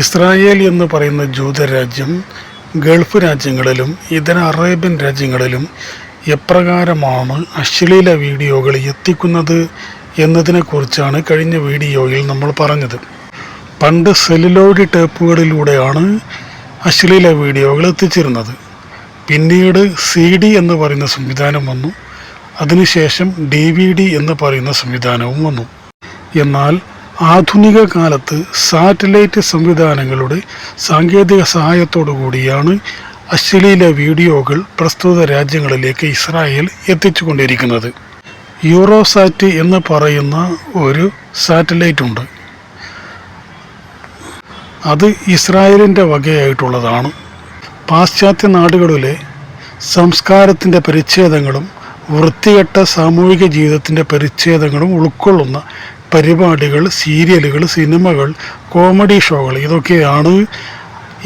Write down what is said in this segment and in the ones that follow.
Israel എന്ന് പറയുന്ന ജൂതരാജ്യം Gulf രാജ്യങ്ങളിലും ഇതര അറേബ്യൻ രാജ്യങ്ങളിലും എപ്രകാരമാണ് അശ്ലീല വീഡിയോകൾ എത്തിക്കുന്നത് എന്നതിനെക്കുറിച്ചാണ് കഴിഞ്ഞ വീഡിയോയിൽ നമ്മൾ പറഞ്ഞത്. പണ്ട് സെല്ലുലോയിഡ് ടേപ്പുകളിലൂടെയാണ് അശ്ലീല വീഡിയോകൾ എത്തിച്ചിരുന്നത്. പിന്നീട് സി ഡി എന്ന് പറയുന്ന സംവിധാനം വന്നു. അതിനുശേഷം ഡി വി ഡി എന്ന് പറയുന്ന സംവിധാനവും വന്നു. എന്നാൽ ആധുനിക കാലത്ത് സാറ്റലൈറ്റ് സംവിധാനങ്ങളുടെ സാങ്കേതിക സഹായത്തോടു കൂടിയാണ് അശ്ലീല വീഡിയോകൾ പ്രസ്തുത രാജ്യങ്ങളിലേക്ക് ഇസ്രായേൽ എത്തിച്ചുകൊണ്ടിരിക്കുന്നത്. യൂറോസാറ്റ് എന്ന് പറയുന്ന ഒരു സാറ്റലൈറ്റ് ഉണ്ട് അത് ഇസ്രായേലിന്റെ വകയായിട്ടുള്ളതാണ്. പാശ്ചാത്യ നാടുകളിലെ സംസ്കാരത്തിന്റെ പരിച്ഛേദങ്ങളും വൃത്തികെട്ട സാമൂഹിക ജീവിതത്തിന്റെ പരിച്ഛേദങ്ങളും ഉൾക്കൊള്ളുന്ന പരിപാടികൾ സീരിയലുകൾ സിനിമകൾ കോമഡി ഷോകൾ ഇതൊക്കെയാണ്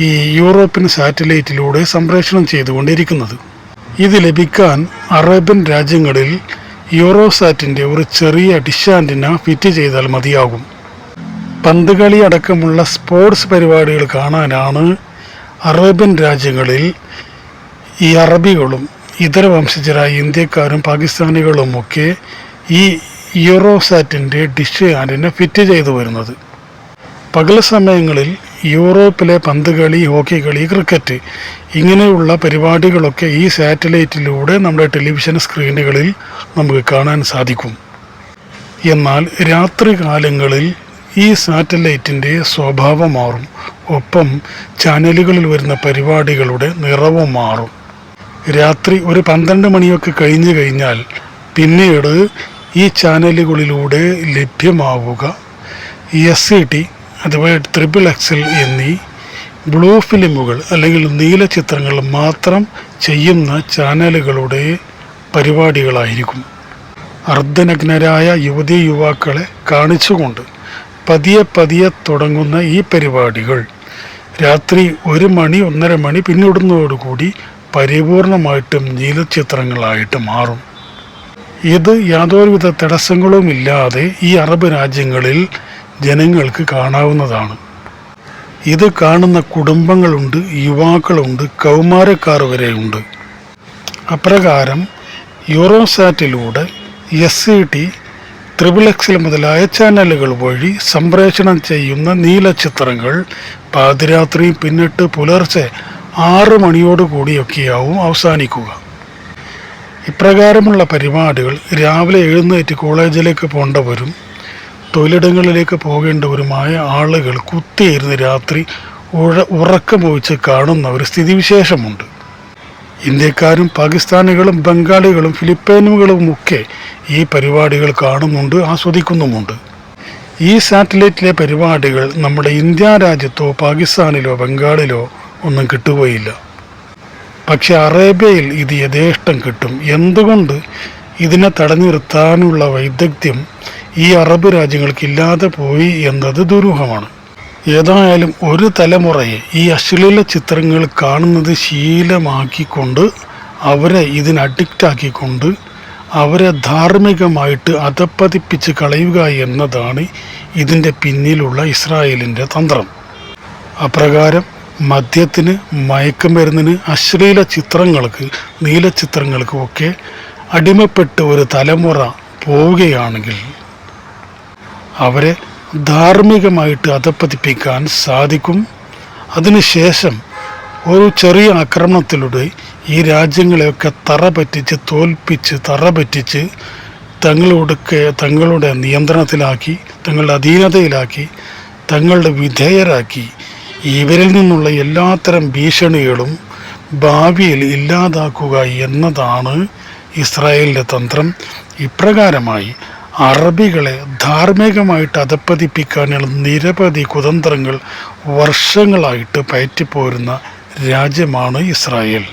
ഈ യൂറോപ്യൻ സാറ്റലൈറ്റിലൂടെ സംപ്രേഷണം ചെയ്തുകൊണ്ടിരിക്കുന്നത്. ഇത് ലഭിക്കാൻ അറേബ്യൻ രാജ്യങ്ങളിൽ യൂറോസാറ്റിന്റെ ഒരു ചെറിയ ഡിഷാന്റിന ഫിറ്റ് ചെയ്താൽ മതിയാകും. പന്ത് കളി അടക്കമുള്ള സ്പോർട്സ് പരിപാടികൾ കാണാനാണ് അറേബ്യൻ രാജ്യങ്ങളിൽ ഈ അറബികളും ഇതര വംശജരായ ഇന്ത്യക്കാരും പാകിസ്ഥാനികളുമൊക്കെ ഈ യൂറോസാറ്റിന്റെ ഡിഷ് ആന്റിനെ ഫിറ്റ് ചെയ്തു വരുന്നത്. പകൽ സമയങ്ങളിൽ യൂറോപ്പിലെ പന്ത് കളി ഹോക്കി കളി ക്രിക്കറ്റ് ഇങ്ങനെയുള്ള പരിപാടികളൊക്കെ ഈ സാറ്റലൈറ്റിലൂടെ നമ്മുടെ ടെലിവിഷൻ സ്ക്രീനുകളിൽ നമുക്ക് കാണാൻ സാധിക്കും. എന്നാൽ രാത്രി കാലങ്ങളിൽ ഈ സാറ്റലൈറ്റിന്റെ സ്വഭാവം മാറും. ഒപ്പം ചാനലുകളിൽ വരുന്ന പരിപാടികളുടെ നിറവും മാറും. രാത്രി ഒരു പന്ത്രണ്ട് മണിയൊക്കെ കഴിഞ്ഞു കഴിഞ്ഞാൽ പിന്നീട് ഈ ചാനലുകളിലൂടെ ലഭ്യമാവുക. എസ് സി ടി അഥവാ ട്രിപ്പിൾ എക്സൽ എന്നീ ബ്ലൂ ഫിലിമുകൾ അല്ലെങ്കിൽ നീല ചിത്രങ്ങൾ മാത്രം ചെയ്യുന്ന ചാനലുകളുടെ പരിപാടികളായിരിക്കും. അർദ്ധനഗ്നരായ യുവതി യുവാക്കളെ കാണിച്ചുകൊണ്ട് പതിയെ പതിയെ തുടങ്ങുന്ന ഈ പരിപാടികൾ. രാത്രി ഒരു മണി ഒന്നര മണി പിന്നിടുന്നതോടുകൂടി പരിപൂർണമായിട്ടും നീലച്ചിത്രങ്ങളായിട്ട് മാറും. ഇത് യാതൊരുവിധ തടസ്സങ്ങളുമില്ലാതെ ഈ അറബ് രാജ്യങ്ങളിൽ ജനങ്ങൾക്ക് കാണാവുന്നതാണ്. ഇത് കാണുന്ന കുടുംബങ്ങളുണ്ട് യുവാക്കളുണ്ട് കൗമാരക്കാർ വരെയുണ്ട്. അപ്രകാരം യൂറോസാറ്റിലൂടെ എസ് സി ടി ത്രിപിൾ എക്സിൽ മുതലായ ചാനലുകൾ വഴി സംപ്രേഷണം ചെയ്യുന്ന നീല ചിത്രങ്ങൾ പാതിരാത്രി പിന്നിട്ട് പുലർച്ചെ ആറ് മണിയോടുകൂടിയൊക്കെയാവും അവസാനിക്കുക. ഇപ്രകാരമുള്ള പരിപാടികൾ രാവിലെ എഴുന്നേറ്റ് കോളേജിലേക്ക് പോകേണ്ടവരും തൊഴിലിടങ്ങളിലേക്ക് പോകേണ്ടവരുമായ ആളുകൾ കുത്തിയിരുന്ന് രാത്രി ഉഴ ഉറക്കമൊഴിച്ച് കാണുന്ന ഒരു സ്ഥിതിവിശേഷമുണ്ട്. ഇന്ത്യക്കാരും പാകിസ്ഥാനികളും ബംഗാളികളും ഫിലിപ്പൈനുകളുമൊക്കെ ഈ പരിപാടികൾ കാണുന്നുണ്ട് ആസ്വദിക്കുന്നുമുണ്ട്. ഈ സാറ്റലൈറ്റിലെ പരിപാടികൾ നമ്മുടെ ഇന്ത്യ രാജ്യത്തോ പാകിസ്ഥാനിലോ ബംഗാളിലോ ഒന്നും കിട്ടുകയില്ല. പക്ഷെ അറേബ്യയിൽ ഇത് യഥേഷ്ടം കിട്ടും. എന്തുകൊണ്ട് ഇതിനെ തടഞ്ഞു നിർത്താനുള്ള വൈദഗ്ധ്യം ഈ അറബ് രാജ്യങ്ങൾക്ക് ഇല്ലാതെ പോയി എന്നത് ദുരൂഹമാണ്. ഏതായാലും ഒരു തലമുറയെ ഈ അശ്ലീല ചിത്രങ്ങൾ കാണുന്നത് ശീലമാക്കിക്കൊണ്ട് അവരെ ഇതിന് അഡിക്റ്റ് ആക്കിക്കൊണ്ട് അവരെ ധാർമ്മികമായിട്ട് അധപ്പതിപ്പിച്ച് കളയുക എന്നതാണ് ഇതിന്റെ പിന്നിലുള്ള ഇസ്രായേലിന്റെ തന്ത്രം. അപ്രകാരം മദ്യത്തിന് മയക്കുമരുന്നിന് അശ്ലീല ചിത്രങ്ങൾക്ക് നീലച്ചിത്രങ്ങൾക്കും ഒക്കെ അടിമപ്പെട്ട് ഒരു തലമുറ പോവുകയാണെങ്കിൽ അവരെ ധാർമ്മികമായിട്ട് അധപ്പതിപ്പിക്കാൻ സാധിക്കും. അതിനുശേഷം ഒരു ചെറിയ ആക്രമണത്തിലൂടെ ഈ രാജ്യങ്ങളെയൊക്കെ തറ പറ്റിച്ച് തോൽപ്പിച്ച് തറ പറ്റിച്ച് തങ്ങളോടൊക്കെ തങ്ങളുടെ നിയന്ത്രണത്തിലാക്കി തങ്ങളുടെ അധീനതയിലാക്കി തങ്ങളുടെ വിധേയരാക്കി ഇവരിൽ നിന്നുള്ള എല്ലാത്തരം ഭീഷണികളും ഭാവിയിൽ ഇല്ലാതാക്കുക എന്നതാണ് ഇസ്രായേലിന്റെ തന്ത്രം. ഇപ്രകാരമായി അറബികളെ ധാർമ്മികമായിട്ട് അധപ്പതിപ്പിക്കാനുള്ള നിരവധി കുതന്ത്രങ്ങൾ വർഷങ്ങളായിട്ട് പയറ്റിപ്പോരുന്ന രാജ്യമാണ് ഇസ്രായേൽ.